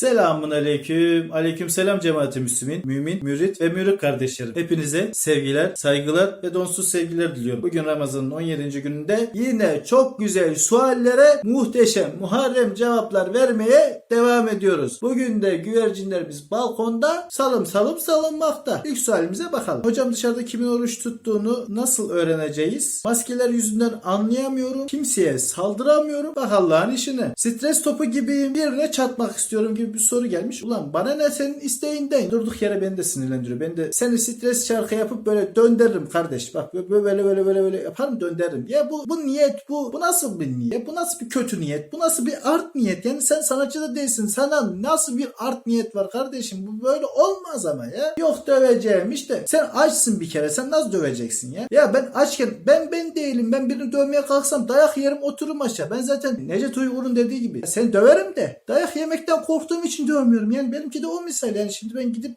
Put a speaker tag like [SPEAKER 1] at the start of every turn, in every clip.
[SPEAKER 1] Selamun aleyküm. Aleyküm selam cemaati müslümin, mümin, mürit ve mürit kardeşlerim. Hepinize sevgiler, saygılar ve donsuz sevgiler diliyorum. Bugün Ramazan'ın 17. gününde yine çok güzel suallere muhteşem, muharrem cevaplar vermeye devam ediyoruz. Bugün de güvercinlerimiz balkonda salım salım salınmakta. İlk sualimize bakalım. Hocam dışarıda kimin oruç tuttuğunu nasıl öğreneceğiz? Maskeler yüzünden anlayamıyorum. Kimseye saldıramıyorum. Bak Allah'ın işine. Stres topu gibiyim. Birine çatmak istiyorum gibi bir soru gelmiş. Ulan bana ne senin isteğinden? Durduk yere beni de sinirlendiriyor. Ben de seni stres şarkı yapıp böyle döndürürüm kardeş. Bak böyle böyle böyle böyle, böyle yaparım döndürürüm. Ya bu bu niyet bu. Bu nasıl bir niyet? Bu nasıl bir kötü niyet? Bu nasıl bir art niyet? Yani sen sanatçı da değilsin. Sana nasıl bir art niyet var kardeşim? Bu böyle olmaz ama ya. Yok döveceğim işte. Sen açsın bir kere. Sen nasıl döveceksin ya? Ya ben açken ben ben değilim. Ben birini dövmeye kalksam dayak yerim otururum aşağı. Ben zaten Necdet Uygur'un dediği gibi. Seni döverim de dayak yemekten korktuğum için dövmüyorum. Yani benimki de o misal. Yani şimdi ben gidip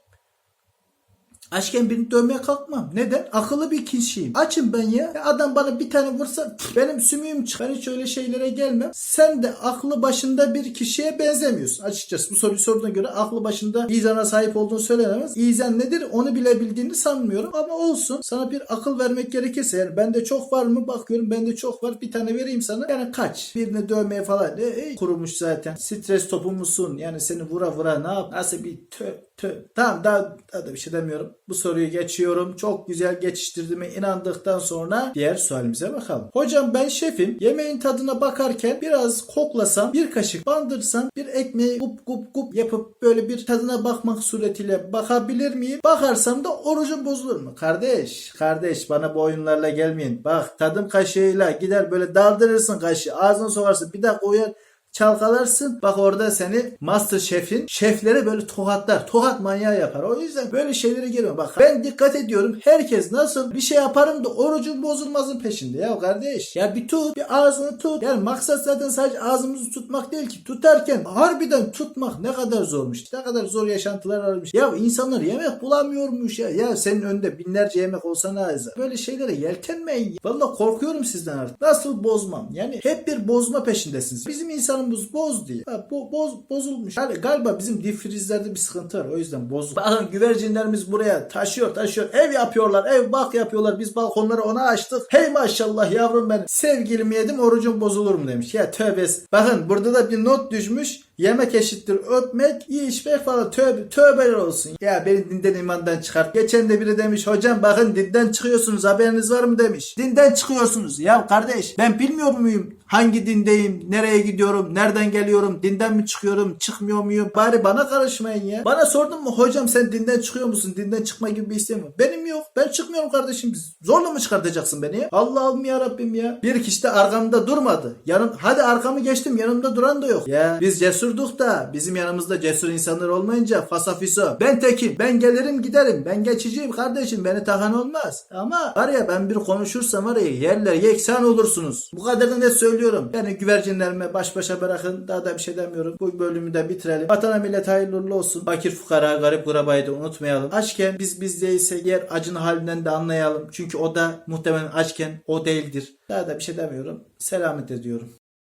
[SPEAKER 1] Aşken birini dövmeye kalkmam. Neden? Akıllı bir kişiyim. Açım ben ya. Ya Adam bana bir tane vursa benim sümüğüm çıkar. Hiç öyle şeylere gelmem. Sen de aklı başında bir kişiye benzemiyorsun. Açıkçası bu soruyu sorduğuna göre aklı başında izana sahip olduğunu söylenemez. İzan nedir onu bilebildiğini sanmıyorum. Ama olsun. Sana bir akıl vermek gerekirse yani bende çok var mı bakıyorum bende çok var. Bir tane vereyim sana. Yani kaç. Birini dövmeye falan. E, e, kurumuş zaten. Stres topu musun? Yani seni vura vura ne yap? Nasıl bir tö tö. Tamam daha, daha da bir şey demiyorum. Bu soruyu geçiyorum. Çok güzel geçiştirdiğime inandıktan sonra diğer sualimize bakalım. Hocam ben şefim. Yemeğin tadına bakarken biraz koklasam, bir kaşık bandırsam, bir ekmeği gup gup gup yapıp böyle bir tadına bakmak suretiyle bakabilir miyim? Bakarsam da orucum bozulur mu? Kardeş, kardeş bana bu oyunlarla gelmeyin. Bak tadım kaşığıyla gider böyle daldırırsın kaşığı. Ağzına sokarsın. Bir dakika uyar çalkalarsın. Bak orada seni Master Chef'in şefleri böyle tokatlar. Tokat manyağı yapar. O yüzden böyle şeylere girme. Bak ben dikkat ediyorum. Herkes nasıl bir şey yaparım da orucun bozulmasın peşinde. Ya kardeş ya bir tut bir ağzını tut. Yani maksat zaten sadece ağzımızı tutmak değil ki. Tutarken harbiden tutmak ne kadar zormuş. Ne kadar zor yaşantılar varmış. Ya insanlar yemek bulamıyormuş ya. Ya senin önünde binlerce yemek olsa ne azar. Böyle şeylere yeltenmeyin. Valla korkuyorum sizden artık. Nasıl bozmam? Yani hep bir bozma peşindesiniz. Bizim insanımız boz diye. Ha, bo, boz, bozulmuş. Yani galiba bizim difrizlerde bir sıkıntı var. O yüzden bozuk. Bakın güvercinlerimiz buraya taşıyor taşıyor. Ev yapıyorlar. Ev bak yapıyorlar. Biz balkonları ona açtık. Hey maşallah yavrum benim. Sevgilimi yedim orucum bozulur mu demiş. Ya tövbes. Bakın burada da bir not düşmüş. Yemek eşittir öpmek, iyi içmek falan tövbe, tövbeler olsun. Ya beni dinden imandan çıkart. Geçen de biri demiş hocam bakın dinden çıkıyorsunuz haberiniz var mı demiş. Dinden çıkıyorsunuz. Ya kardeş ben bilmiyor muyum hangi dindeyim, nereye gidiyorum, nereden geliyorum, dinden mi çıkıyorum, çıkmıyor muyum? Bari bana karışmayın ya. Bana sordun mu hocam sen dinden çıkıyor musun? Dinden çıkma gibi bir isteğim var. Benim yok. Ben çıkmıyorum kardeşim. Zorla mı çıkartacaksın beni? Allah'ım ya Rabbim ya. Bir kişi de arkamda durmadı. Yanım, hadi arkamı geçtim yanımda duran da yok. Ya biz cesurduk da bizim yanımızda cesur insanlar olmayınca fasafiso. Ben tekim. Ben gelirim giderim. Ben geçiciyim kardeşim. Beni takan olmaz. Ama var ya ben bir konuşursam var ya yerler yeksan olursunuz. Bu kadarını net söylüyorum. Yani güvercinlerime baş başa bırakın. Daha da bir şey demiyorum. Bu bölümü de bitirelim. Vatana millet hayırlı uğurlu olsun. Fakir fukara garip gurabayı da unutmayalım. Açken biz biz değilse yer acın halinden de anlayalım. Çünkü o da muhtemelen açken o değildir. Daha da bir şey demiyorum. Selamet ediyorum.